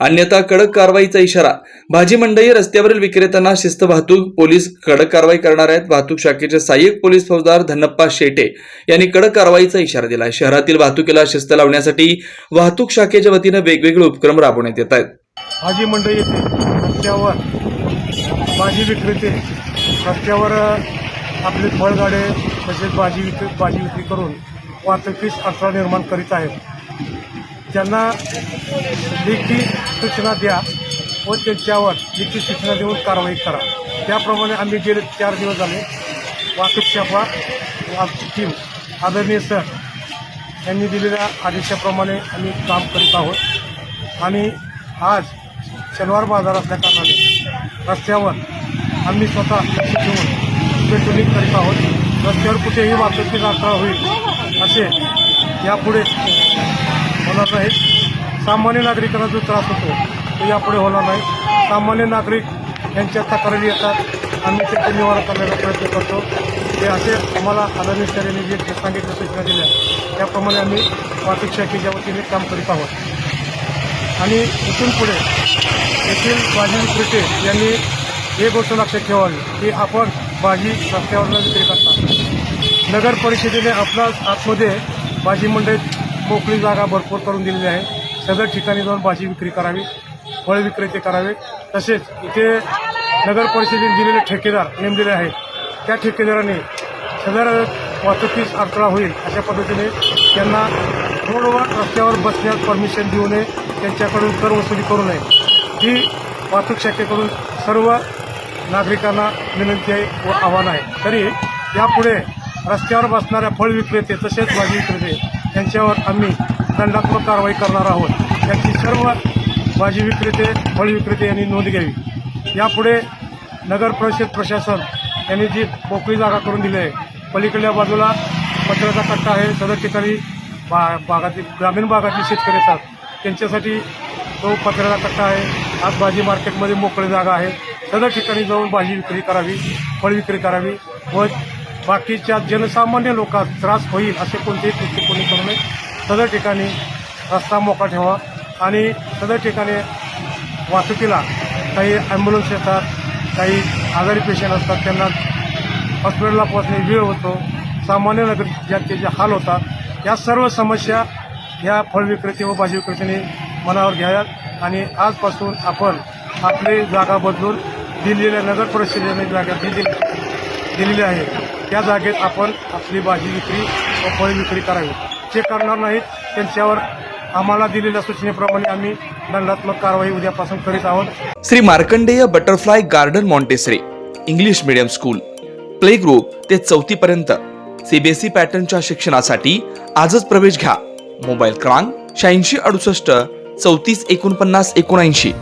अन्यथा कडक कारवाईचा इशारा. भाजी मंडई रस्त्यावरील विक्रेत्यांना शिस्त वाहतूक पोलीस कडक कारवाई करणार आहेत. वाहतूक शाखेचे सहाय्यक पोलीस फौजदार धनप्पा शेटे यांनी कडक कारवाईचा इशारा दिला आहे शहरातील वाहतुकीला शिस्त लावण्यासाठी वाहतूक शाखेच्या वतीनं वेगवेगळे उपक्रम राबवण्यात येत आहेत. भाजी मंडई येते रस्त्यावर भाजी विक्रेते रस्त्यावर आपले फळगाडे तसेच भाजी विक्री भाजी विक्री करून वाहतुकीस अडथळा निर्माण करीत आहेत. त्यांना लेखी सूचना द्या व त्यांच्यावर लेखी सूचना देऊन कारवाई करा. त्याप्रमाणे आम्ही गेले चार दिवस झाले वाहतूक शाखा आमची टीम आदरणीय सर यांनी दिलेल्या आदेशाप्रमाणे आम्ही काम करीत आहोत. आणि आज शनिवार बाजार असल्या कारणाने रस्त्यावर आम्ही स्वतः लक्ष ठेवून पेट्रोलिंग करीत आहोत. रस्त्यावर कुठेही वाहतुकीचा अडथळा होईल असे यापुढे होणार नाहीत. सामान्य नागरिकांना जो त्रास होतो तो यापुढे होणार नाही. सामान्य नागरिक यांच्या तक्रारी येतात. आम्ही त्याचे निवारण करण्याचा प्रयत्न करतो. हे असे आम्हाला आदरणीय सर यांनी जे सांगितलं सूचना दिल्या त्याप्रमाणे आम्ही वाहतूक शाखेच्या वतीने काम करीत आहोत. आणि इथून पुढे येथील बाजी विक्रेते यांनी हे गोष्ट लक्षात ठेवावी की आपण भाजी रस्त्यावर विक्री करता नगर परिषदेने आपल्या आतमध्ये भाजी मंडईत मोकळी जागा भरपूर करून दिलेली आहे. सदर ठिकाणी जाऊन भाजी विक्री करावी फळ विक्रेते करावे. तसेच इथे नगर परिषदेने दिलेले ठेकेदार नेमलेले आहेत. त्या ठेकेदाराने सदर वाहतुकीस अडथळा होईल अशा पद्धतीने त्यांना रोडवर रस्त्यावर बसण्यास परमिशन देऊ नये त्यांच्याकडून कर वसुली करू नये. ही वाहतूक शाखेकडून सर्व नागरिकांना विनंती आहे व आव्हान आहे. तरी यापुढे रस्त्यावर बसणाऱ्या फळ विक्रेते तसेच भाजी विक्रेते त्यांच्यावर आम्ही दंडात्मक कारवाई करणार आहोत. त्याची सर्व भाजी विक्रेते फळ विक्रेते यांनी नोंद घ्यावी. यापुढे नगर परिषद प्रशासन यांनी जी मोकळी जागा करून दिली आहे पलीकडल्या बाजूला पत्र्याचा कट्टा आहे. सदर ठिकाणी बा भागातील ग्रामीण भागातील शेतकरी येतात. त्यांच्यासाठी तो पत्र्याचा कट्टा आहे. आज भाजी मार्केटमध्ये मोकळी जागा आहे. सदर ठिकाणी जाऊन भाजी विक्री करावी फळ विक्री करावी व बाकीच्या जनसामान्य लोकात त्रास होईल असे कोणतेही कृती कोणी करू नये. सदर ठिकाणी रस्ता मोकळा ठेवा आणि सदर ठिकाणी वाहतुकीला काही ॲम्ब्युलन्स येतात काही आजारी पेशंट असतात त्यांना हॉस्पिटलला पोहोचणे वेळ होतो. सामान्य नगर जे हाल होतात या सर्व समस्या या फळ विक्रेते व भाजी विक्रेत्याने मनावर घ्याव्यात आणि आजपासून आपण आपली जागा बदलून दिल्लीला नगर परिषदेने जागा दिलेली दिली दिलेली आहे. त्या जागेत आपण आपली भाजी विक्री व फळ विक्री करावी. जे करणार नाहीत त्यांच्यावर आम्हाला दिलेल्या सूचनेप्रमाणे आम्ही दंडात्मक कारवाई उद्यापासून करीत आहोत. Shri Markandeya butterfly garden Montessori English medium school play group ते चौथी पर्यंत. सीबीएसई पॅटर्नच्या शिक्षणासाठी आजच प्रवेश घ्या. मोबाईल क्रमांक शहाऐंशी अडुसष्ट चौतीस एकोणपन्नास एकोणऐंशी.